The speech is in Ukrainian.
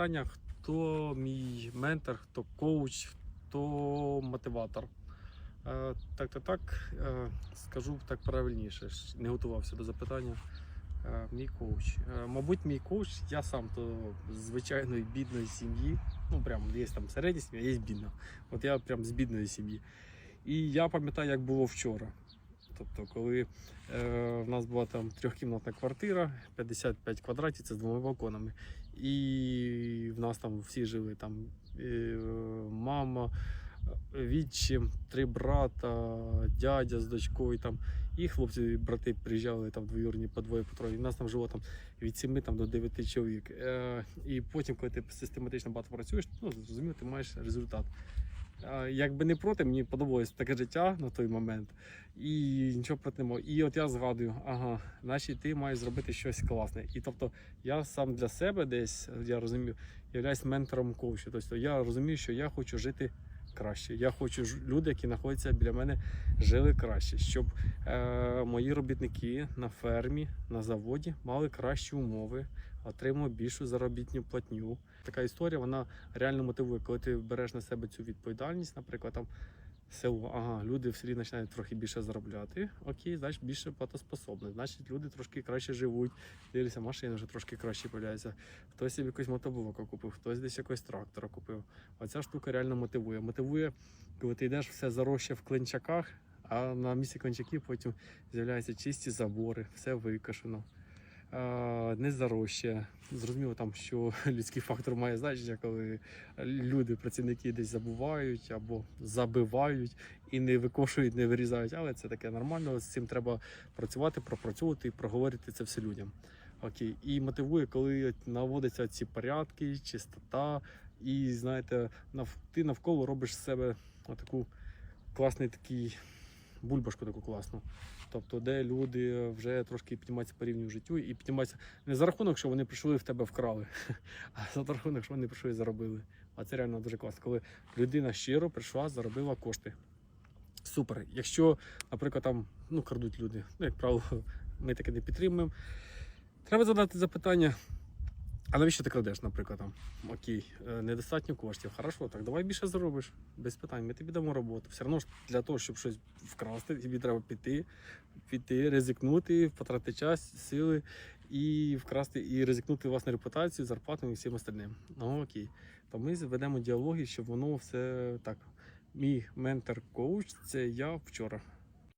запитання, хто мій ментор, хто коуч, хто мотиватор. Е, Так, так, так, е, скажу так правильніше. Не готувався до запитання. Е, Мій коуч. Мабуть, мій коуч, я сам то звичайної бідної сім'ї. Ну, прям є там середня сім'я, є бідна. От я прям з бідної сім'ї. І я пам'ятаю, як було вчора. Тобто, коли е, в нас була там трьохкімнатна квартира, 55 квадратів, це з двома балконами. І в нас там всі жили там е, мама, відчим, три брата, дядя з дочкою. Там, і хлопці, і брати приїжджали там двоюрні по двоє по троє. І в нас там жило там від 7 там, до 9 чоловік. Е, і потім, коли ти систематично багато працюєш, ну, зрозуміло, ти маєш результат. Якби не проти, мені подобалось таке життя на той момент, і нічого проти не. І от я згадую, ага, значить ти маєш зробити щось класне. І тобто я сам для себе десь, я розумію, являюсь ментором коучу. Тобто я розумію, що я хочу жити краще. Я хочу люди, які знаходяться біля мене, жили краще, щоб е, мої робітники на фермі, на заводі мали кращі умови, отримали більшу заробітну платню. Така історія вона реально мотивує, коли ти береш на себе цю відповідальність, наприклад, там село, ага, люди в селі починають трохи більше заробляти. Окей, значить більше платоспособні. Значить, люди трошки краще живуть, дивляться, машини вже трошки краще появляються. Хтось собі якусь мотоблока купив, хтось десь якось трактора купив. Оця штука реально мотивує. Мотивує, коли ти йдеш все заросше в клинчаках, а на місці клинчаків потім з'являються чисті забори, все викашено. Не зароща. Зрозуміло, там, що людський фактор має значення, коли люди, працівники десь забувають або забивають і не викошують, не вирізають. Але це таке нормально. З цим треба працювати, пропрацьовувати і проговорити це все людям. Окей. І мотивує, коли наводяться ці порядки, чистота, і знаєте, нав- ти навколо робиш з себе таку класний такий бульбашку таку класну. Тобто, де люди вже трошки піднімаються по рівню життю і піднімаються не за рахунок, що вони прийшли в тебе вкрали, а за рахунок, що вони прийшли і заробили. А це реально дуже класно, коли людина щиро прийшла, заробила кошти. Супер. Якщо, наприклад, там ну, крадуть люди, ну, як правило, ми таке не підтримуємо. Треба задати запитання. А навіщо ти крадеш, наприклад, там? Окей, е, недостатньо коштів. Хорошо, так давай більше заробиш. Без питань. Ми тобі дамо роботу. Все одно ж для того, щоб щось вкрасти, тобі треба піти, піти, ризикнути, потратити час, сили і вкрасти, і ризикнути власну репутацію, зарплату і всім остальним. Ну окей. То ми ведемо діалоги, щоб воно все так. Мій ментор-коуч це я вчора.